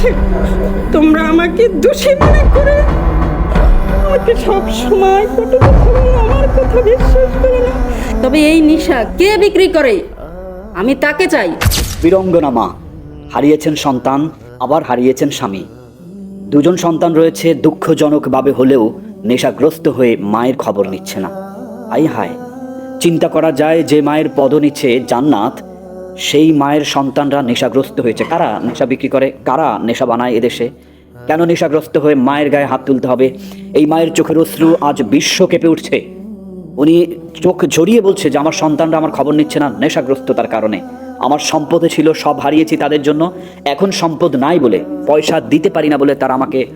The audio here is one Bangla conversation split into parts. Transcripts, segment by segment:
হচ্ছে তোমরা আমাকে দোষী মনে করে আমাকে সব সময় আমার কথা বিশ্বাস করে না। তবে এই নিশা কে বিক্রি করে? আমি তাকে চাই। বীরঙ্গনা মা হারিয়েছেন সন্তান, আবার হারিয়েছেন স্বামী। দুজন সন্তান রয়েছে দুঃখজনকভাবে হলেও নেশাগ্রস্ত হয়ে মায়ের খবর নিচ্ছে না। আই হায়, চিন্তা করা যায় যে মায়ের পদ নিচ্ছে জান্নাত সেই মায়ের সন্তানরা নেশাগ্রস্ত হয়েছে। কারা নেশা বিক্রি করে? কারা নেশা বানায় এদেশে? কেন নেশাগ্রস্ত হয়ে মায়ের গায়ে হাত তুলতে হবে? এই মায়ের চোখের অশ্রু আজ বিশ্ব কেঁপে উঠছে। উনি চোখ ঝরিয়ে বলছে যে, আমার সন্তানরা আমার খবর নিচ্ছে না নেশাগ্রস্ততার কারণে। আমার সম্পদে ছিল, সব হারিয়েছি তাদের জন্য। এখন সম্পদ নাই বলে, পয়সা দিতে পারি না বলে তারা আমাকে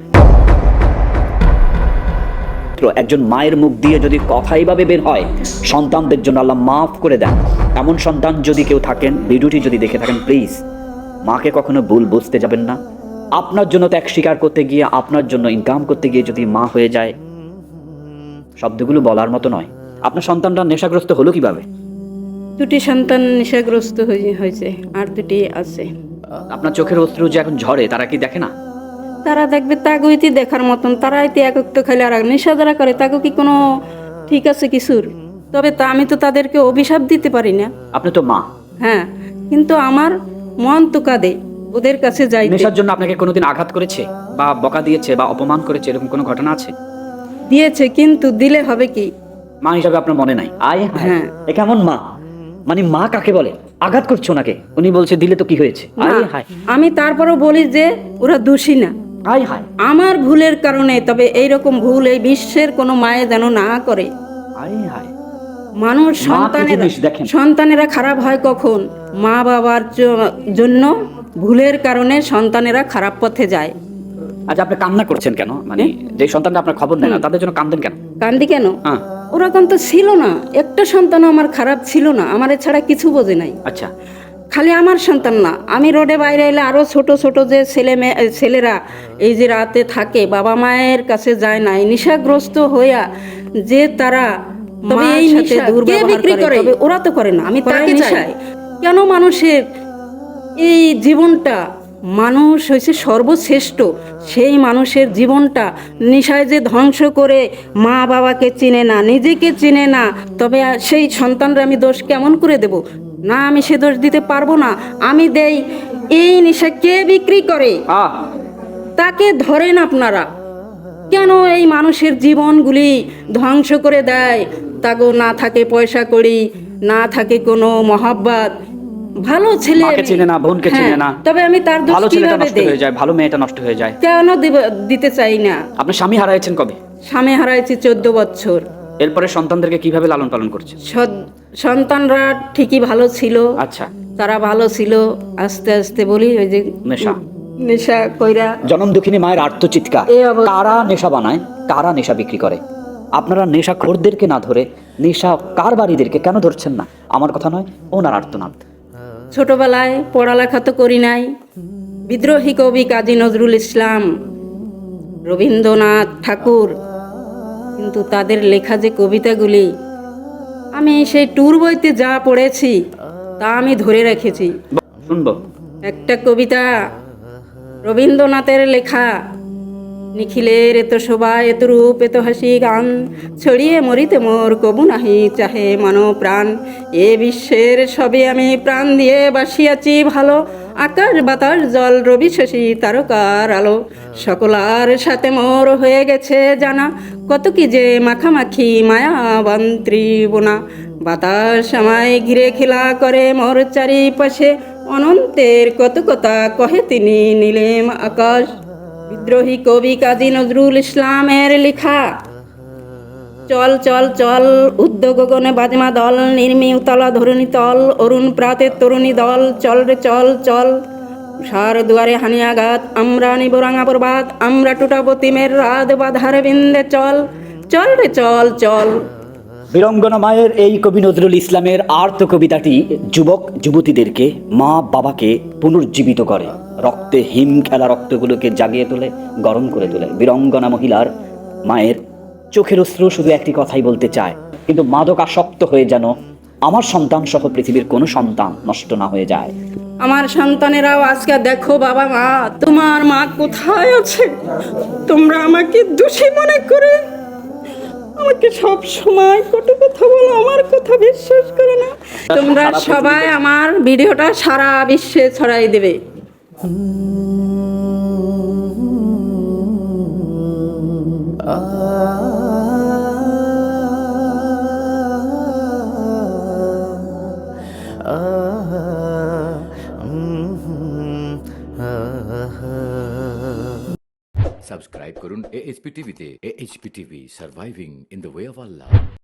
একজন মায়ের মুখ দিয়ে যদি কথা এইভাবে বের হয় সন্তানদের জন্য আল্লাহ মাফ করে দেন। এমন সন্তান যদি কেউ থাকেন ভিডিওটি যদি দেখে থাকেন প্লিজ মাকে কখনো ভুল বুঝতে যাবেন না। আপনার জন্য ত্যাগ স্বীকার করতে গিয়ে আপনার জন্য ইনকাম করতে গিয়ে যদি মা হয়ে যায় শব্দগুলো বলার মতো নয়। আপনার সন্তানটা নেশাগ্রস্ত হলো কীভাবে? দুটি সন্তান নেশাগ্রস্ত হয়েছে আর দুটি আছে। আপনার চোখের অস্ত্র যে এখন ঝরে তারা কি দেখে না? তারা দেখবে তাগুইতি দেখার মতন তারা এতে একত্র খাইলে আর এক নেশা যারা করে তাকে কি কোনো ঠিক আছে কিছুর তবে তা আমি তো তাদেরকে অভিশাপ দিতে পারি না। আপনি তো মা। হ্যাঁ কিন্তু আমার মন তো কাঁদে ওদের কাছে যাই নেশার জন্য আপনাকে কোনোদিন আঘাত করেছে বা বকা দিয়েছে বা অপমান করেছে এরকম কোনো ঘটনা আছে? দিয়েছে কিন্তু দিলে হবে কি? মা হিসাবে আপনার মনে নাই? আয় হ্যাঁ। এ কেমন মা? মানে মা কাকে বলে? আঘাত করছ ওনাকে। উনি বলছে দিলে তো কি হয়েছে? আমি তারপরও বলি যে ওরা দোষী না। আয় হায়। আমার ভুলের কারণে তবে এই রকম ভুল এই বিশ্বের কোনো মায়ে যেন না করে। আয় হায়। মানুষ সন্তানেরা সন্তানেরা খারাপ হয় কখন? মা বাবার জন্য ভুলের কারণে সন্তানেরা খারাপ পথে যায়। আচ্ছা আপনি কান্না করছেন কেন? মানে যে সন্তানটা আপনার খবর নেয় না তাদের জন্য কান্দেন কেন? কান্দি কেন? হ্যাঁ। ওরকম তো ছিল না। একটা সন্তান আমার খারাপ ছিল না। আমার ছাড়া কিছু বোঝে নাই। আচ্ছা। খালি আমার সন্তান না। আমি রোডে বাইরে এলে আরও ছোট ছোট যে ছেলে মেয়ে ছেলেরা এই যে রাতে থাকে বাবা মায়ের কাছে যায় না। এই নেশাগ্রস্ত হইয়া যে তারা সাথে দুর্ব্যবহার করে ওরা তো করে না। আমি তাকে চাই। কেন মানুষের এই জীবনটা মানুষ হয়েছে সর্বশ্রেষ্ঠ। সেই মানুষের জীবনটা নিশায় যে ধ্বংস করে মা বাবাকে চিনে না নিজেকে চিনে না তবে সেই সন্তানরা আমি দোষ কেমন করে দেব? না আমি সে দোষ দিতে পারব না। আমি দেই এই নেশা কে বিক্রি করে? তাকে ধরেন আপনারা। কেন এই মানুষের জীবনগুলি ধ্বংস করে দেয়? তাগো না থাকে পয়সা করি না থাকে কোনো মহাব্বাত। ভালো ছেলে চিনে না বোনকে হ্যাঁ, চিনে না। তবে আমি তার দোষ ভালো ছেলেটা নষ্ট হয়ে যায় ভালো মেয়েটা নষ্ট হয়ে যায়। কেন দিতে চাই না? আপনি স্বামী হারাইছেন কবে? স্বামী হারাইছি চোদ্দ বছর। এরপরে সন্তানদেরকে কীভাবে লালন পালন করছে? সন্তানরা ঠিকই ভালো ছিল। আচ্ছা। তারা ভালো ছিল। আস্তে আস্তে বলি ওই যে নেশা। নেশা কইরা। জনম দুঃখিনী মায়ের অবস্থা। কারা নেশা বানায়? কারা নেশা বিক্রি করে? আপনারা নেশা খোরদেরকে না ধরে নেশা কারবারিদেরকে কেন ধরছেন না? আমার কথা নয় ওনার আর্তনাদ। ছোটবেলায় পড়ালেখা তো করি নাই। বিদ্রোহী কবি কাজী নজরুল ইসলাম রবীন্দ্রনাথ ঠাকুর কিন্তু তাদের লেখা যে কবিতাগুলি আমি সেই ট্যুর বইতে যা পড়েছি তা আমি ধরে রেখেছি। শুনব। একটা কবিতা রবীন্দ্রনাথের লেখা নিখিলের এত শোভা এত রূপ এত হাসি গান ছড়িয়ে মরিতে মোর কবু নাহি চাহে মানো প্রাণ এ বিশ্বের সবে আমি প্রাণ দিয়ে বাসিয়াছি ভালো আকাশ, বাতাস, জল, রবি, শশী, তারকার আলো। সকলার সাথে মোর হয়ে গেছে জানা। কত কি যে মাখামাখি মায়া বোনা। বাতাস আমায় ঘিরে খেলা করে মোর চারিপাশে। অনন্তের কত কথা কহে তিনি নীলেম আকাশ। বিদ্রোহী কবি কাজী নজরুল ইসলামের লেখা। চল চল চল উদ্যোগ গগনে বাজমা দল, নির্মি উতলা ধরণী তল, অরুণ প্রাতের তরুণী দল, চল রে, চল চল। সার দুয়ারে হানি আঘাত আমরা নিব রাঙা প্রবাদ আমরা টুটাবো তিমের রাত, বাধার বিন্দে চল। চল রে, চল চল। বীরঙ্গনা মায়ের এই কবি নজরুল ইসলামের আর্ত কবিতাটি যুবক যুবতীদেরকে মা বাবাকে পুনর্জীবিত করে। রক্তে হিম খেলা রক্তগুলোকে জাগিয়ে তোলে, গরম করে তোলে। বীরঙ্গনা মহিলার মায়ের চোখের অশ্রু শুধু একটি কথাই বলতে চায় কিন্তু মাদক আসক্ত হয়ে যেন আমার সন্তান সহ পৃথিবীর কোনো সন্তান নষ্ট না হয়ে যায়। আমার সন্তানেরাও আজকে দেখো বাবা মা তোমার মা কোথায় আছে? তোমরা আমাকে দোষী মনে করে। আমাকে সব সময় কটু কথা বলো আমার কথা বিশ্বাস করো না। তোমরা সবাই আমার ভিডিওটা সারা বিশ্বে ছড়াই দেবে। सब्सक्राइब करून ए एच टीव्ही ते A H P TV surviving in the way of Allah